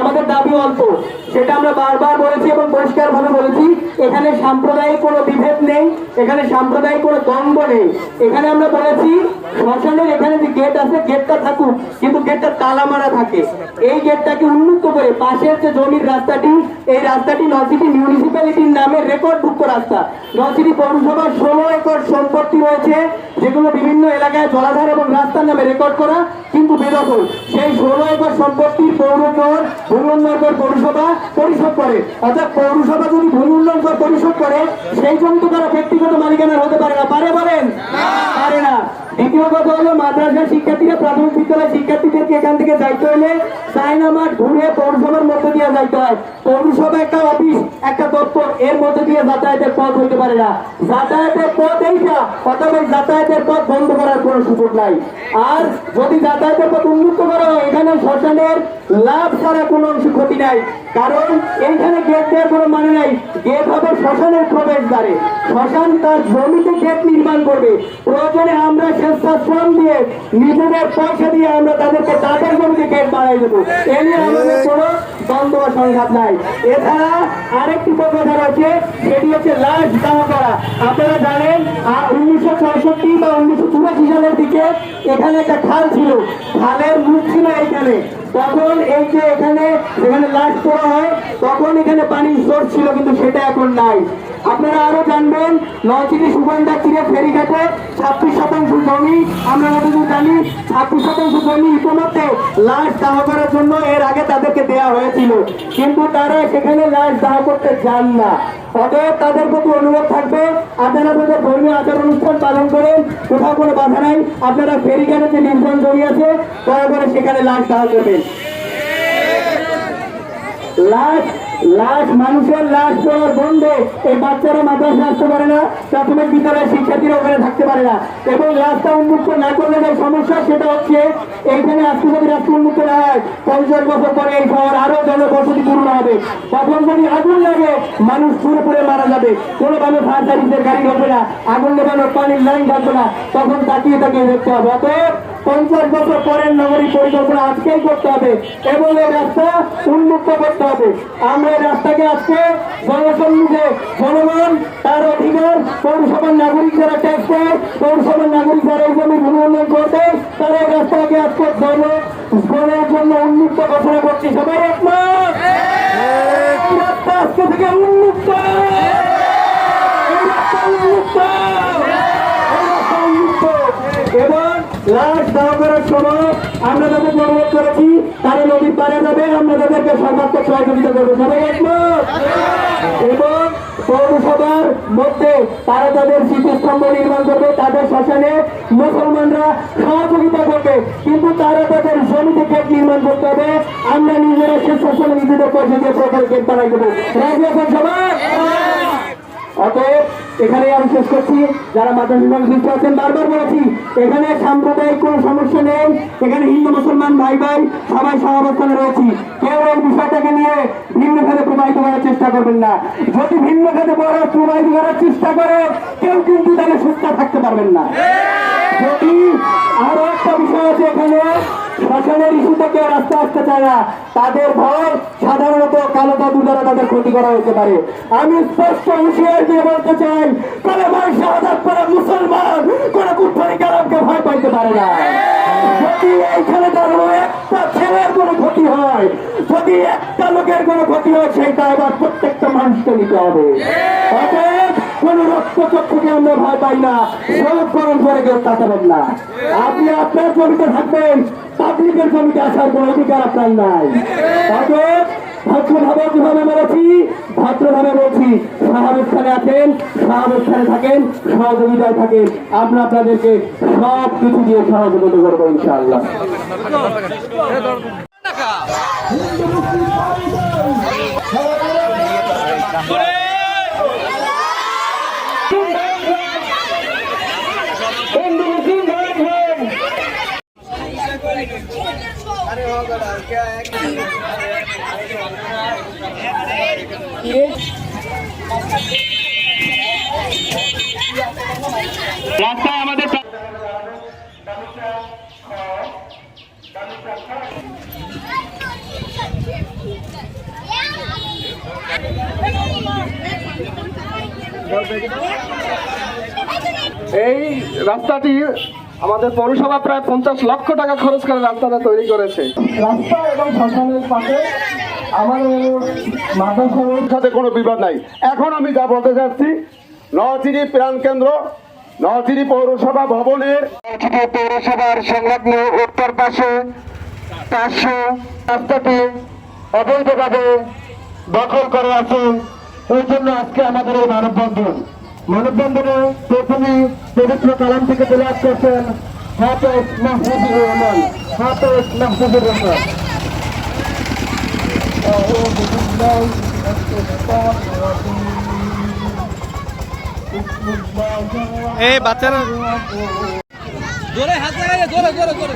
আমাদের দাবি অল্প। সেটা আমরা বারবার বলেছি এবং বলেছি, এখানে সাম্প্রদায়িক কোনো বিভেদ নেই, এখানে সাম্প্রদায়িক কোনো দ্বন্দ্ব নেই। এখানে আমরা বলেছি, শ্মশানের এখানে যে গেট আছে গেটটা থাকুক, কিন্তু গেটটা তালা মারা থাকে। এই গেটটাকে উন্মুক্ত করে পাশের যে জমির রাস্তাটি, এই রাস্তাটি নলসিটি মিউনিসিপ্যালিটির নামে রেকর্ডভুক্ত রাস্তা। নলসিটি পৌরসভার ষোলো একর সম্পত্তি রয়েছে, যেগুলো বিভিন্ন এলাকায় জলাধার এবং রাস্তার নামে রেকর্ড করা, কিন্তু বেদখল। সেই ষোলো একর সম্পত্তির পৌরকর ভূমি উন্নয়ন পৌরসভা পরিশোধ করে। অর্থাৎ পৌরসভা যদি ভূমি উন্নয়ন পরিশোধ করে সেই জমি তারা ব্যক্তিগত মালিকানার হতে পারে না। পারে বলেন? পারে না। দ্বিতীয় কথা হলো মাদ্রাসার শিক্ষার্থীরা প্রাথমিক বিদ্যালয়ের শিক্ষার্থীদেরকে এখান থেকে যাইতে হলে চায়না মাঠ ঘুরে পৌরসভার মধ্যে দিয়ে যাইতে হয়। পৌরসভা একটা অফিস একটা দপ্তর এর মধ্যে দিয়ে যাতায়াতের পথ হইতে পারে না। যাতায়াতের পথ এইটা অথবা যাতায়াতের পথ বন্ধ করার কোনো সুযোগ নাই। আর যদি যাতায়াতের পথ উন্মুক্ত করা হয়, এখানে শ্মশানের লাভ ছাড়া কোনো অংশ ক্ষতি নাই। কারণ এইখানে গেট দেওয়ার কোনো মানে নাই। গেট হবে শ্মশানের প্রবেশ দ্বারে শ্মশান তার জমিতে গেট নির্মাণ করবে। প্রয়োজনে আমরা স্বেচ্ছাশ্রম দিয়ে নিজেদের পয়সা দিয়ে আমরা তাদেরকে তাদের জমিতে গেট বাড়াই দেবো। এ নিয়ে আমাদের দ্বন্দ্ব সংঘাত নাই। এছাড়া আরেকটি সেটি হচ্ছে লাশ করা। আপনারা জানেন উনিশশো ছয়ষট্টি বা উনিশশো চুরাশি সালের দিকে এখানে একটা খাল ছিল। খালের মুখ ছিল এইখানে তখন এই যে এখানে যেখানে লাশ পড়া হয়, তখন এখানে পানির সোর্স ছিল, কিন্তু সেটা এখন নাই। আপনারা আরও জানবেন নয়চিটি সুগন্ধা তীরে ফেরিঘাটে ছাব্বিশ আমরা যতদূর জানি করার জন্য এর আগে তাদেরকে দেওয়া হয়েছিল। কিন্তু তারা সেখানে লাশ দাহ করতে যান না। তাদের প্রতি অনুরোধ থাকবে, আপনারা তাদের ধর্মীয় আচার অনুষ্ঠান পালন করেন, কোথাও কোনো বাধা নাই। আপনারা ফেরিঘাটে যে নির্ধারণ জমি আছে, দয়া সেখানে লাশ দাহ করবেন। লাশ লাশ মানুষের লাশ দেওয়ার বন্ধে। এই বাচ্চারা মাদ্রাসা আসতে পারে না, প্রাথমিক বিদ্যালয়ের শিক্ষার্থীরা ওখানে থাকতে পারে না। এবং রাস্তা উন্মুক্ত না করলে যে সমস্যা, সেটা হচ্ছে এইখানে আজকে যদি রাস্তা উন্মুক্ত না হয়। পঞ্চাশ বছর পরে এই শহর আরও জনবসতি পূর্ণ হবে। তখন যদি আগুন লাগে, মানুষ পুরো পুরে মারা যাবে। কোনো ভাবে ফায়ার সার্ভিসের গাড়ি হবে না, আগুন নেবানোর পানির লাইন থাকবে না। তখন তাকিয়ে তাকিয়ে দেখতে হবে। অতএব পঞ্চাশ বছর পরের নাগরিক পরিকল্পনা আজকেই করতে হবে এবং এই রাস্তা উন্মুক্ত করতে হবে। আমরা এই রাস্তাকে আজকে জনসম্মুখে জনগণ, তার অধিকার, পৌরসভার নাগরিক যারা ট্যাক্স পায় পৌরসভার নাগরিক যারা এই ভূমি উন্নয়ন করতে তারা এই রাস্তাকে আজকে জন্য উন্মুক্ত ঘোষণা করছি। সবাই একমত এই রাস্তা আজকে থেকে উন্মুক্ত এই রাস্তা উন্মুক্ত এই রাস্তা উন্মুক্ত এবং লাশ দাহ করার সময় আমরা তাদেরকে অনুরোধ করেছি, তারা নদীর পারে যাবে, আমরা তাদেরকে সর্বাত্মক সহযোগিতা করব। সবাই একমত? এবং পৌরসভার মধ্যে তারা তাদের স্মৃতিস্তম্ভ নির্মাণ করবে, তাদের শ্মশানে মুসলমানরা সহযোগিতা করবে। কিন্তু তারা তাদের জমিতে গেট নির্মাণ করতে হবে, আমরা নিজেরা সে শ্মশানে নিজেদের পয়সা দিয়ে প্রপার গেট বানাই দেবো। রাজি আছেন অতএব এখানে আমি শেষ করছি। যারা মাদ্রাসা সংশ্লিষ্ট আছেন বারবার বলেছি এখানে সাম্প্রদায়িক কোনো সমস্যা নেই। এখানে হিন্দু মুসলমান ভাই ভাই সবাই সহাবস্থানে রয়েছি। কেউ এই বিষয়টাকে নিয়ে ভিন্ন খাতে প্রবাহিত করার চেষ্টা করবেন না। যদি ভিন্ন খাতে বড় প্রবাহিত করার চেষ্টা করে কেউ কিন্তু তাকে সুস্থ থাকতে পারবেন না। যদি আরও একটা বিষয় আছে এখানে শ্মশানের ইস্যু থেকে রাস্তা আসতে চায় না। তাদের ভয় সাধারণত কালো জাদু তাদের ক্ষতি করা হতে পারে। আমি স্পষ্ট হুঁশিয়ার দিয়ে বলতে চাই কালেমার শাহাদাত করা মুসলমান, কোন কুফারি কালামকে ভয় পাইতে পারে না। যদি এইখানে দাঁড়ানো একটা ছেলের কোনো ক্ষতি হয়, যদি একটা লোকের কোনো ক্ষতি হয় সেইটা এবার প্রত্যেকটা মানুষকে নিতে হবে। কোন রক্তচক্ষুকে আমরা ভয় পাই না। সব গরম করে কেউ তাকাবেন না। আপনি আপনার জমিতে থাকবেন পাবলিকের জমিতে আসার কোন অধিকার আপনার নাই। অতএব ভদ্রভাবে যেভাবে বলেছি? ভদ্রভাবে বলছি সহাবস্থানে আছেন সহাবস্থানে থাকেন, সহযোগিতায় থাকেন। আমরা আপনাদেরকে সব কিছু দিয়ে সহযোগিতা করব ইনশাআল্লাহ। রাস্তায় আমাদের এই রাস্তাটি আমাদের পৌরসভা প্রায় পঞ্চাশ লক্ষ টাকা খরচ করে রাস্তাটা তৈরি করেছে। রাস্তা এবং শ্মশানের পাশে আমাদের মাথা সাথে কোনো বিবাদ নাই। এখন আমি যা বলতে চাচ্ছি নওয়াচিরি প্রাণ কেন্দ্র নচিরি পৌরসভা ভবনের পৌরসভার সংলগ্ন উত্তর পাশে পাঁচশো রাস্তাটি অবৈধভাবে দখল করে আছে। এই জন্য আজকে আমাদের এই মানববন্ধন। মানববন্ধনে প্রথমে পবিত্র কালাম থেকে তেলাপ করছেন হাফেজ মাহফুজুর রহমান। হাফেজ মাহফুজুর রহমান। এই বাচ্চারা। জোরে হাত লাগাই জোরে জোরে জোরে।